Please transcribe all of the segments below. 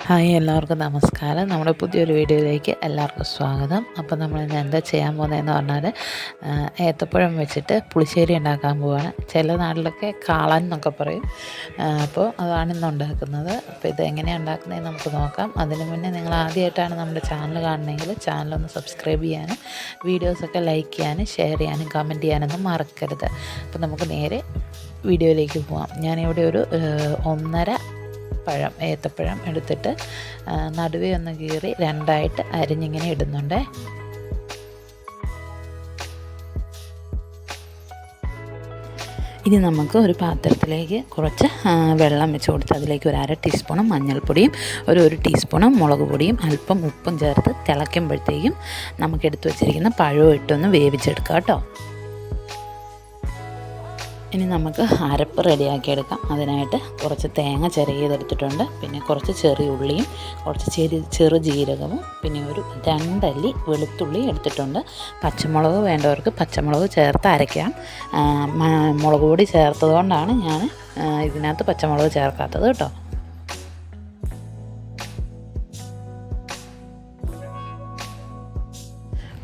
Hi എല്ലാവർക്കും നമസ്കാരം. നമ്മുടെ പുതിയൊരു വീഡിയോയിലേക്ക് എല്ലാവർക്കും സ്വാഗതം. അപ്പോൾ നമ്മൾ ഇന്ന് എന്താ ചെയ്യാൻ പോകുന്നതെന്ന് പറഞ്ഞാൽ ഏത്തപ്പഴം വെച്ചിട്ട് പുളിശ്ശേരി ഉണ്ടാക്കാൻ പോവാണ്. ചില നാട്ടിലൊക്കെ കാളൻ എന്നൊക്കെ പറയും. അപ്പോൾ അതാണ് ഇന്ന് ഉണ്ടാക്കുന്നത്. അപ്പോൾ ഇത് എങ്ങനെയാണ് ഉണ്ടാക്കുന്നതെന്ന് നമുക്ക് നോക്കാം. അതിന് മുന്നേ നിങ്ങൾ ആദ്യമായിട്ടാണ് നമ്മുടെ ചാനൽ കാണണമെങ്കിൽ ചാനലൊന്ന് സബ്സ്ക്രൈബ് ചെയ്യാനും വീഡിയോസൊക്കെ ലൈക്ക് ചെയ്യാനും ഷെയർ ചെയ്യാനും കമന്റ് ചെയ്യാനൊന്നും മറക്കരുത്. അപ്പോൾ നമുക്ക് നേരെ വീഡിയോയിലേക്ക് പോവാം. ഞാനിവിടെ ഒരു ഒന്നര പഴം ഏത്തപ്പഴം എടുത്തിട്ട് നടുവേ ഒന്ന് കീറി രണ്ടായിട്ട് അരിഞ്ഞിങ്ങനെ ഇടുന്നുണ്ട്. ഇനി നമുക്ക് ഒരു പാത്രത്തിലേക്ക് കുറച്ച് വെള്ളം വെച്ച് കൊടുത്ത് അതിലേക്ക് ഒരു അര ടീസ്പൂണും മഞ്ഞൾപ്പൊടിയും ഒരു ഒരു ടീസ്പൂണും മുളക് പൊടിയും അല്പം ഉപ്പും ചേർത്ത് തിളയ്ക്കുമ്പോഴത്തേക്കും നമുക്ക് എടുത്തു വച്ചിരിക്കുന്ന പഴവും ഇട്ടൊന്ന് വേവിച്ചെടുക്കാം കേട്ടോ. ഇനി നമുക്ക് അരപ്പ് റെഡിയാക്കി എടുക്കാം അതിനായിട്ട് കുറച്ച് തേങ്ങ ചിരകിയതെടുത്തിട്ടുണ്ട് പിന്നെ കുറച്ച് ചെറിയ ഉള്ളിയും കുറച്ച് ചെറു ചെറു ജീരകവും പിന്നെ ഒരു രണ്ടല്ലി വെളുത്തുള്ളി എടുത്തിട്ടുണ്ട്. പച്ചമുളക് വേണ്ടവർക്ക് പച്ചമുളക് ചേർത്ത് അരയ്ക്കാം. മുളക് പൊടി ചേർത്തതുകൊണ്ടാണ് ഞാൻ ഇതിനകത്ത് പച്ചമുളക് ചേർക്കാത്തത് കേട്ടോ.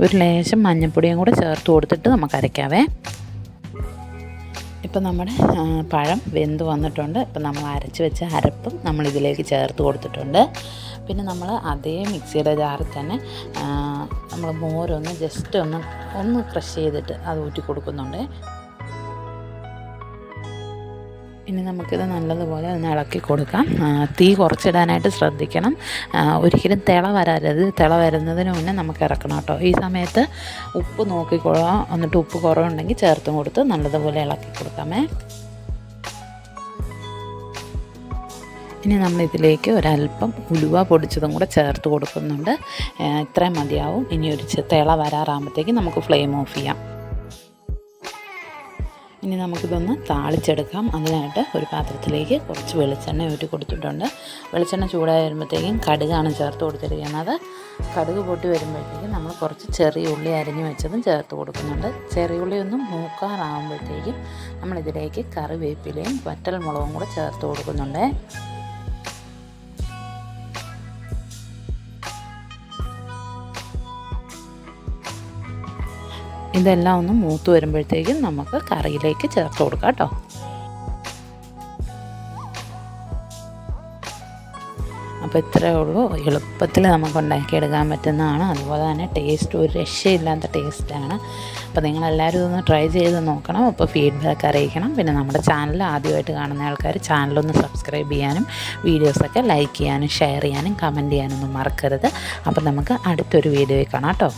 ഒരു ലേശം മഞ്ഞൾപ്പൊടിയും കൂടെ ചേർത്ത് കൊടുത്തിട്ട് നമുക്ക് അരയ്ക്കാവേ. ഇപ്പം നമ്മുടെ പഴം വെന്ത് വന്നിട്ടുണ്ട്. ഇപ്പം നമ്മൾ അരച്ച് വെച്ച അരപ്പും നമ്മൾ ഇതിലേക്ക് ചേർത്ത് കൊടുത്തിട്ടുണ്ട്. പിന്നെ നമ്മൾ അതേ മിക്സിയുടെ ജാറിൽ തന്നെ നമ്മൾ മോരൊന്ന് ജസ്റ്റ് ഒന്ന് ഒന്ന് ക്രഷ് ചെയ്തിട്ട് അത് ഊറ്റി കൊടുക്കുന്നുണ്ട് ഇനി നമുക്കിത് നല്ലതുപോലെ ഒന്ന് ഇളക്കി കൊടുക്കാം. തീ കുറച്ചിടാനായിട്ട് ശ്രദ്ധിക്കണം. ഒരിക്കലും തിള വരരുത്. തിള വരുന്നതിന് മുന്നേ നമുക്ക് ഇറക്കണം കേട്ടോ. ഈ സമയത്ത് ഉപ്പ് നോക്കിക്കൊള്ളാം. എന്നിട്ട് ഉപ്പ് കുറവുണ്ടെങ്കിൽ ചേർത്തും കൊടുത്ത് നല്ലതുപോലെ ഇളക്കി കൊടുക്കാമേ. ഇനി നമ്മൾ ഇതിലേക്ക് ഒരല്പം ഉലുവ പൊടിച്ചതും കൂടെ ചേർത്ത് കൊടുക്കുന്നുണ്ട്. ഇത്രയും മതിയാവും. ഇനി ഒരു തിള വരാറാകുമ്പോഴത്തേക്ക് നമുക്ക് ഫ്ലെയിം ഓഫ് ചെയ്യാം. ഇനി നമുക്കിതൊന്ന് താളിച്ചെടുക്കാം. അതിനായിട്ട് ഒരു പാത്രത്തിലേക്ക് കുറച്ച് വെളിച്ചെണ്ണ ഊറ്റി കൊടുത്തിട്ടുണ്ട്. വെളിച്ചെണ്ണ ചൂടായി വരുമ്പോഴത്തേക്കും കടുകാണ് ചേർത്ത് കൊടുത്തിരിക്കുന്നത്. കടുക് പൊട്ടി വരുമ്പോഴത്തേക്കും നമ്മൾ കുറച്ച് ചെറിയ ഉള്ളി അരിഞ്ഞു വെച്ചതും ചേർത്ത് കൊടുക്കുന്നുണ്ട്. ചെറിയ ഉള്ളി ഒന്ന് മൂക്കാറാകുമ്പോഴത്തേക്കും നമ്മളിതിലേക്ക് കറിവേപ്പിലയും വറ്റൽ മുളകും കൂടെ ചേർത്ത് കൊടുക്കുന്നുണ്ട്. ഇതെല്ലാം ഒന്ന് മൂത്ത് വരുമ്പോഴത്തേക്കും നമുക്ക് കറിയിലേക്ക് ചേർത്ത് കൊടുക്കാം കേട്ടോ. അപ്പോൾ ഇത്രയേ ഉള്ളൂ. എളുപ്പത്തിൽ നമുക്ക് ഉണ്ടാക്കിയെടുക്കാൻ പറ്റുന്നതാണ്. അതുപോലെ തന്നെ ടേസ്റ്റ് ഒരു രക്ഷയില്ലാത്ത ടേസ്റ്റാണ് അപ്പോൾ നിങ്ങളെല്ലാവരും ഇതൊന്ന് ട്രൈ ചെയ്ത് നോക്കണം. അപ്പോൾ ഫീഡ്ബാക്ക് അറിയിക്കണം. പിന്നെ നമ്മുടെ ചാനൽ ആദ്യമായിട്ട് കാണുന്ന ആൾക്കാർ ചാനലൊന്ന് സബ്സ്ക്രൈബ് ചെയ്യാനും വീഡിയോസൊക്കെ ലൈക്ക് ചെയ്യാനും ഷെയർ ചെയ്യാനും കമന്റ് ചെയ്യാനൊന്നും മറക്കരുത്. അപ്പോൾ നമുക്ക് അടുത്തൊരു വീഡിയോയിൽ കാണാം കേട്ടോ.